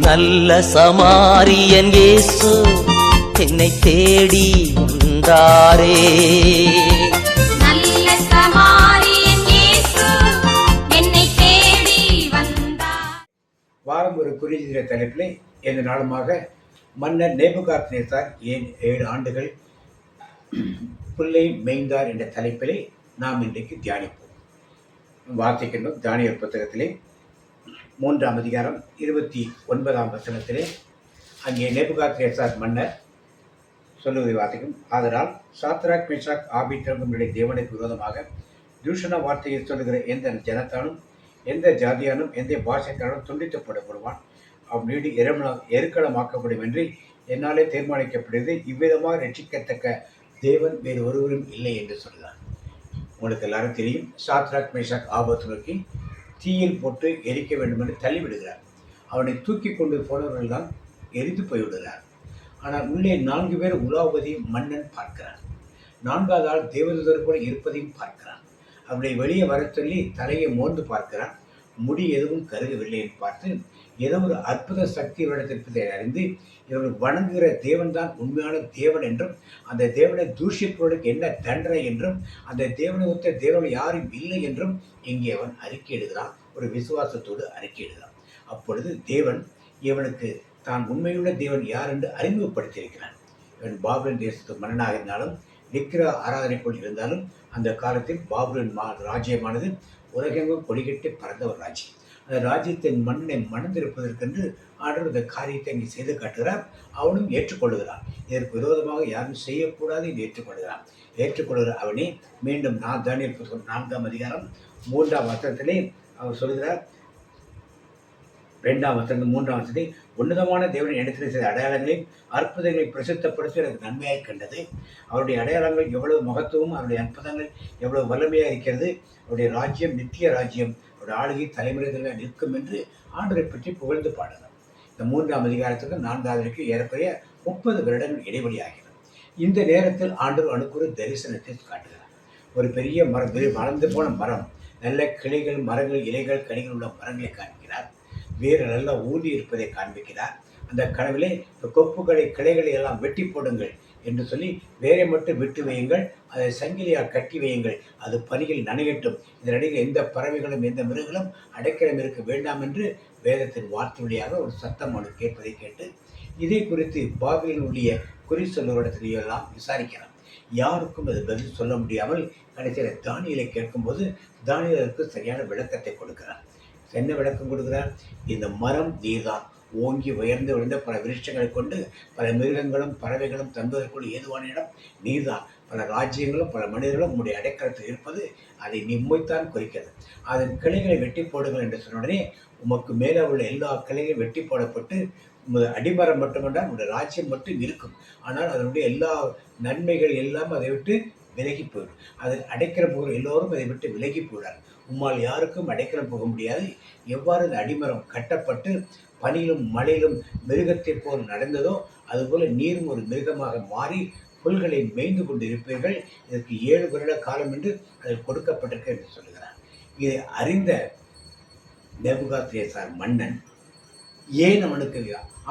நல்ல சமாரியன் இயேசு என்னை தேடி வந்தாரே. நல்ல சமாரியன் இயேசு என்னை தேடி வந்தார். வாரம் ஒரு குறிஞ்சிற தலைப்பில் இந்த நாளுமாக மன்னர் நேபுகாத் நேசார் ஏன் ஏழு ஆண்டுகள் புல்லை மேய்ந்தார் என்ற தலைப்பிலே நாம் இன்றைக்கு தியானிப்போம். வாசிக்கின்றோம் தானியல் புத்தகத்திலே. மூன்றாம் அதிகாரம் இருபத்தி ஒன்பதாம் வசனத்திலே அங்கே நேபுகாத் நேசார் மன்னர் சொல்லுவதை வாசிக்கும். ஆதலால் சாத்ராக் மிஷாக் ஆபித்திரங்களுடைய தேவனுக்கு விரோதமாக தூஷண வார்த்தையை சொல்லுகிற எந்த ஜனத்தானும் எந்த ஜாதியானும் எந்த பாஷைக்காரனும் துண்டித்துப்படப்படுவான் அவன் வீடு எருமல எருக்களமாக்கப்படும் என்று என்னாலே தீர்மானிக்கப்படுகிறது. இவ்விதமாக ரட்சிக்கத்தக்க தேவன் வேறு ஒருவரும் இல்லை என்று சொல்கிறார். உங்களுக்கு எல்லாரும் தெரியும் சாத்ராக் மேஷாக் ஆபத்து நோக்கி தீயில் போட்டு எரிக்க வேண்டும் என்று தள்ளிவிடுகிறார். அவனை தூக்கி கொண்டு போனவர்கள் தான் எரிந்து போய்விடுகிறார். ஆனால் உள்ளே நான்கு பேர் உலாவதையும் மன்னன் பார்க்கிறான். நான்காவது ஆள் தேவதூதர் கூட இருப்பதையும் பார்க்கிறான். அவனை வெளியே வரச் சொல்லி தலையை மோந்து பார்க்கிறான். முடி எதுவும் கருகவில்லை என்று பார்த்து ஏதோ ஒரு அற்புத சக்தி இவரிடத்திற்கு அறிந்து இவர்கள் வணங்குகிற தேவன்தான் உண்மையான தேவன் என்றும் அந்த தேவனை தூஷிப்பவர்களுக்கு என்ன தண்டனை என்றும் அந்த தேவனை ஒத்த தேவன் யாரும் இல்லை என்றும் இங்கே அவன் அறிக்கையிடுகிறான் ஒரு விசுவாசத்தோடு அறிக்கையிடுகிறான் அப்பொழுது தேவன் இவனுக்கு தான் உண்மையுள்ள தேவன் யார் என்று அறிமுகப்படுத்தியிருக்கிறான். இவன் பாபுலன் தேசத்து மன்னனாக இருந்தாலும் விக்கிர ஆராதனைக்குள் இருந்தாலும் அந்த காலத்தில் பாபுலன் மா ராஜ்யமானது உலகெங்கும் கொடிகட்டி பறந்த ஒரு ராஜ்யம் அந்த ராஜ்யத்தின் மண்ணை மணந்திருப்பதற்கென்று ஆண்டவர் இந்த காரியத்தை இங்கே செய்து காட்டுகிறார். அவனும் ஏற்றுக்கொள்கிறான் இதற்கு விரோதமாக யாரும் செய்யக்கூடாது என்று ஏற்றுக்கொள்கிறான். ஏற்றுக்கொள்கிற அவனே மீண்டும் நான் தானியல் புத்தகம் நான்காம் அதிகாரம் மூன்றாம் வசனத்திலே அவர் சொல்கிறார் ரெண்டாம் வசனம் மூன்றாம் வசதி உன்னதமான தேவனின் இடத்தில் செய்த அடையாளங்களை அற்புதங்களை பிரசித்தப்படுத்தி எனக்கு நன்மையாக கண்டது. அவருடைய அடையாளங்கள் எவ்வளவு மகத்துவம் அவருடைய அற்புதங்கள் எவ்வளவு வல்லமையாக இருக்கிறது. அவருடைய ராஜ்யம் நித்திய ராஜ்யம். அவருடைய ஆளுகை தலைமுறைகளாக நிற்கும் என்று ஆண்டரை பற்றி புகழ்ந்து பாடலாம். இந்த மூன்றாம் அதிகாரத்துக்கு நான்காவதுக்கு ஏறக்குறைய முப்பது வருடங்கள் இடைவெளியாகிறது. இந்த நேரத்தில் ஆண்டவர் அணுக்கு தரிசனத்தை காட்டுகிறார். ஒரு பெரிய மரம் பெரிய வளர்ந்து போன மரம் நல்ல கிளைகள் மரங்கள் இலைகள் கனிகள் உள்ள மரங்களை காண்கிறார். வேறு நல்லா ஊதி இருப்பதை காண்பிக்கிறார். அந்த கனவிலே கொப்புகளை கிளைகளை எல்லாம் வெட்டி போடுங்கள் என்று சொல்லி வேரை மட்டும் விட்டு வையுங்கள் அதை சங்கிலியால் கட்டி வையுங்கள். அது பனியில் நனையட்டும். இதனிடையில் எந்த பறவைகளும் எந்த மிருகங்களும் அடைக்கலம் இருக்க வேண்டாம் என்று வேதத்தின் வார்த்தை வழியாக ஒரு சத்தம் அவனுக்கு கேட்பதை கேட்டு இதை குறித்து பாபிலினுடைய குறி சொல்லுவரிடத்திலேயெல்லாம் விசாரிக்கிறான் யாருக்கும் அது பதில் சொல்ல முடியாமல் கடைசியில் தானியலை கேட்கும்போது தானியலுக்கு சரியான விளக்கத்தை கொடுக்கிறார். என்ன விளக்கம் கொடுக்கிறார்? இந்த மரம் நீதான் ஓங்கி உயர்ந்து விழுந்த பல விருட்சங்களை கொண்டு பல மிருகங்களும் பறவைகளும் தங்குவதற்குள் ஏதுவான இடம் நீர்தான். பல ராஜ்யங்களும் பல மனிதர்களும் உங்களுடைய அடைக்கலத்தில் இருப்பது அதை நிம்மைத்தான் குறிக்கிறது. அதன் கிளைகளை வெட்டி போடுங்கள் என்று சொன்ன உடனே உமக்கு மேலே உள்ள எல்லா கிளைகளும் வெட்டி போடப்பட்டு உமது அடிமரம் மட்டுமென்றால் உங்களுடைய ராஜ்யம் மட்டும் இருக்கும். ஆனால் அதனுடைய எல்லா நன்மைகள் எல்லாம் அதை விட்டு விலகி போயிடும். அதை அடைக்கிற போகிற எல்லோரும் அதை விட்டு விலகி போயிடார் உம்மால் யாருக்கும் அடைக்கலம் போக முடியாது. எவ்வாறு இந்த அடிமரம் கட்டப்பட்டு பனியிலும் மழையிலும் மிருகத்தைப் போல் நடந்ததோ அதுபோல நீரும் ஒரு மிருகமாக மாறி புல்களை மேய்ந்து கொண்டிருப்பீர்கள். இதற்கு ஏழு வருட காலம் என்று அதில் கொடுக்கப்பட்டிருக்கு என்று சொல்லுகிறார். இதை அறிந்த நேபுகாத்ரேசார் மன்னன் ஏன் அவனுக்கு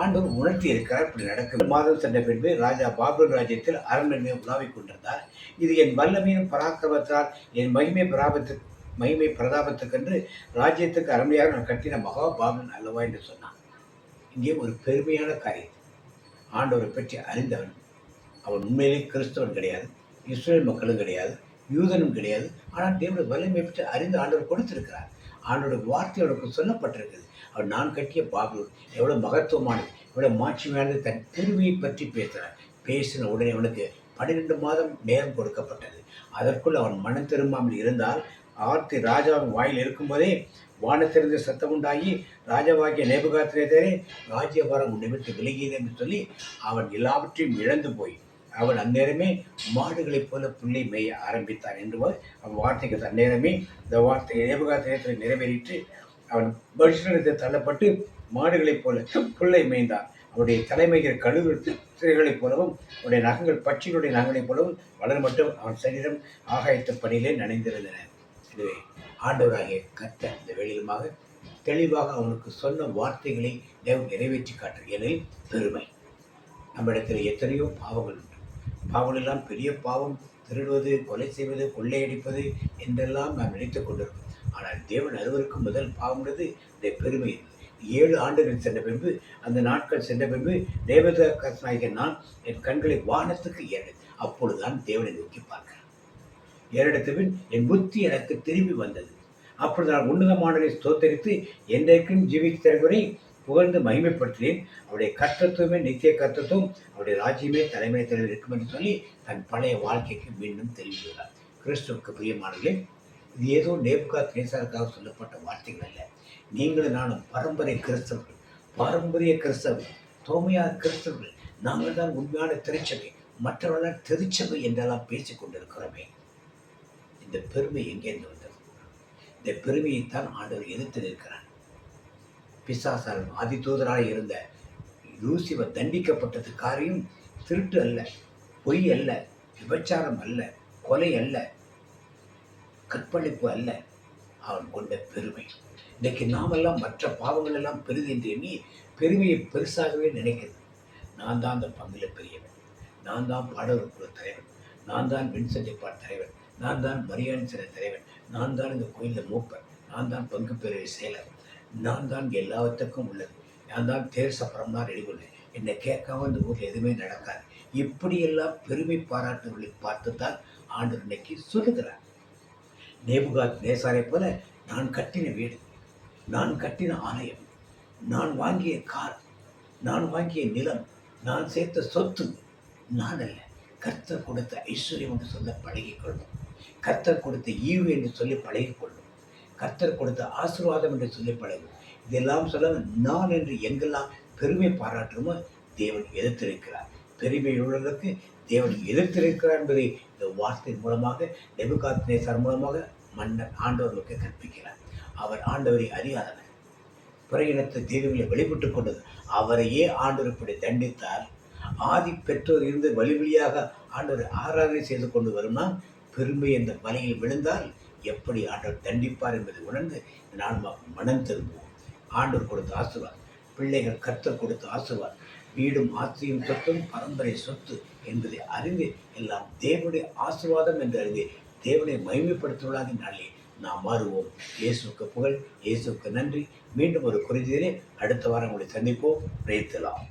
ஆண்டவர் உணர்த்தி இருக்கிறார்? இப்படி நடக்கும். மாதம் சென்ற பின்பு ராஜா பாபுல் ராஜ்யத்தில் அரண்மனையை உலாவிக் கொண்டிருந்தார். இது என் வல்லமையின் பராக்கிரமத்தால் என் மகிமை பராபத்து மகிமை பிரதாபத்துக்கென்று ராஜ்யத்துக்கு அருமையாக நான் கட்டின மகாபாபன் அல்லவா என்று சொன்னான். இங்கே ஒரு பெருமையான காரியம். ஆண்டவரை பற்றி அறிந்தவன். அவன் உண்மையிலே கிறிஸ்தவன் கிடையாது இஸ்ரேல் மக்களும் கிடையாது யூதனும் கிடையாது. ஆனால் தேவனுடைய வல்லமை பற்றி அறிந்து ஆண்டவர் கொடுத்திருக்கிறார். ஆண்டோட வார்த்தை அவனுக்கு சொல்லப்பட்டிருக்குது அவர் நான் கட்டிய பாபு எவ்வளோ மகத்துவமானது எவ்வளோ மாட்சிமையானது தன் திருவியை பற்றி பேசுகிறார். பேசின உடனே அவனுக்கு பன்னிரெண்டு மாதம் நேரம் கொடுக்கப்பட்டது. அதற்குள் அவன் மனம் திரும்பாமல் இருந்தால் ஆர்த்தி ராஜாவின் வாயில் இருக்கும்போதே வானத்திலிருந்து சத்தம் உண்டாகி ராஜாவாகிய நேபுகாத்திரே ராஜ்யபாரம் உன்னை விட்டு விலகியது என்று சொல்லி அவன் எல்லாவற்றையும் இழந்து போய் அவன் அந்நேரமே மாடுகளைப் போல புள்ளை மேய ஆரம்பித்தான் என்று அவன் வார்த்தைக்கு தன்னேரமே இந்த வார்த்தை நேபுகாத்திரத்தில் நிறைவேறிட்டு அவன் பலிஷ்டத்தில் தள்ளப்பட்டு மாடுகளைப் போல புல்லை மேய்ந்தான். அவருடைய தலைமைகள் கழுவுகளைப் போலவும் அவருடைய நகங்கள் பட்சிகளுடைய நகங்களைப் போலவும் வளர் மட்டும் அவன் சரீரம் ஆகாயத்து பணியிலே நனைந்திருந்தன. இதுவே ஆண்டவராகிய கத்த இந்த வெளியிலுமாக தெளிவாக அவனுக்கு சொன்ன வார்த்தைகளை தேவன் நிறைவேற்றி காட்டுகிறேன் எனில் பெருமை. நம்மிடத்தில் எத்தனையோ பாவங்கள் உண்டு. பாவங்கள் எல்லாம் பெரிய பாவம். திருடுவது கொலை செய்வது கொள்ளையடிப்பது என்றெல்லாம் நாம் நினைத்துக் கொண்டிருக்கோம் ஆனால் தேவன் அறுவருக்கும் முதல் பாவம்ன்றது இந்த பெருமை. ஏழு ஆண்டுகள் சென்ற பின்பு அந்த நாட்கள் சென்ற பின்பு தேவதாசனாகிய நான் என் கண்களை வானத்துக்கு ஏறு அப்பொழுதுதான் தேவனை நோக்கி பார்க்கிறேன். ஏறெடுத்தபின் என் புத்தி எனக்கு திரும்பி வந்தது. அப்பொழுது நான் உன்னதமானவரை ஸ்தோத்தரித்து என்றைக்கும் ஜீவித்தவரை புகழ்ந்து மகிமைப்படுத்தினேன். அவருடைய கர்த்தத்துவமே நித்திய கர்த்தத்துவம் அவருடைய ராஜ்யமே தலைமை தலைவர் இருக்கும் என்று சொல்லி தன் பழைய வாழ்க்கைக்கு மீண்டும் தெரிவித்துள்ளார். கிறிஸ்துவுக்கு பிரியமானவர்களே இது ஏதோ நேபுகாத் நேசாருக்காக சொல்லப்பட்ட வார்த்தைகள் அல்ல. நீங்களும் நானும் பரம்பரை கிறிஸ்தவர்கள் பாரம்பரிய கிறிஸ்தவர்கள் தோமையார் கிறிஸ்தவர்கள். நாங்கள் தான் உண்மையான திருச்சபை மற்றவர்கள் திருச்சபை என்றெல்லாம் பேசிக் கொண்டிருக்கிறோமே. இந்த பெருமை எங்கேருந்து வந்தது? இந்த பெருமையைத்தான் ஆண்டவர் எதிர்த்து நிற்கிறார். பிசாசால் ஆதிதூதராக இருந்த யூசிவர் தண்டிக்கப்பட்டது காரியம் திருட்டு அல்ல பொய் அல்ல விபச்சாரம் அல்ல கொலை அல்ல கற்பழிப்பு அல்ல. அவன் கொண்ட பெருமை. இன்னைக்கு நாமெல்லாம் மற்ற பாவங்கள் எல்லாம் பெரிது என்று எண்ணி பெருமையை பெருசாகவே நினைக்கிறது நான் தான் அந்த பங்கில் பெரியவன். நான் தான் பாடகர் குழு தலைவன். நான் தான் வின்சென்டிப்பாட் தலைவன். நான் தான் மரியாதை சிலை தலைவன். நான் தான் இந்த கோயிலில் மூப்பன். நான் தான் பங்கு பெரிய செயலர். நான் தான் எல்லாவற்றுக்கும் உள்ளது. நான் தான் தேர் தான் ரெடி பண்ணேன். என்னை கேட்காம இந்த ஊரில் எதுவுமே நடக்காது. இப்படியெல்லாம் பெருமை பாராட்டுகளை பார்த்து தான் ஆண்டு இன்னைக்கு சொல்லுகிறார். நேபுகாத் நேசாரை போல நான் கட்டின வீடு நான் கட்டின ஆலயம் நான் வாங்கிய கார் நான் வாங்கிய நிலம் நான் சேர்த்த சொத்து நான் அல்ல கர்த்தர் கொடுத்த ஐஸ்வர்யம் என்று சொல்ல பழகிக்கொள்ளும் கர்த்தர் கொடுத்த ஈவு என்று சொல்லி பழகிக்கொள்ளும். கர்த்தர் கொடுத்த ஆசீர்வாதம் என்று சொல்லி பழகும். இதெல்லாம் சொல்ல நான் என்று எங்கெல்லாம் பெருமை பாராட்டுமோ தேவன் எதிர்த்திருக்கிறார். பெருமை உள்ளதற்கு தேவன் எதிர்த்திருக்கிறார் என்பதை இந்த வார்த்தை மூலமாக நெபுகாத் நேசார் மூலமாக மன்னர் ஆண்டவர்களுக்கு கற்பிக்கிறார். அவர் ஆண்டவரை அறியாதவர். பிற இனத்து தெய்வங்களை வெளிப்பட்டுக் கொண்டது அவரையே ஆண்டவர் இப்படி தண்டித்தார். ஆதி பெற்றோர் இருந்து வழி வழியாக ஆண்டவர் ஆராதனை செய்து கொண்டு வரும்னா பெருமை என்ற வலையில் விழுந்தால் எப்படி ஆண்டவர் தண்டிப்பார் என்பதை உணர்ந்து நான் மனம் திரும்புவோம். ஆண்டவர் கொடுத்த ஆசீர்வாதம் பிள்ளைகள் கர்த்தர் கொடுத்த ஆசீர்வாதம் வீடும் ஆஸ்தியும் சொத்தும் பரம்பரை சொத்து என்பதை அறிந்து எல்லாம் தேவனுடைய ஆசீர்வாதம் என்று அறிந்து தேவனை மகிமைப்படுத்துவதாக நாளே நாம் மாறுவோம். இயேசுக்கு புகழ் இயேசுக்கு நன்றி. மீண்டும் ஒரு குறைந்ததிலே அடுத்த வாரம் உங்களை சந்திப்போம். பிரயத்தலாம்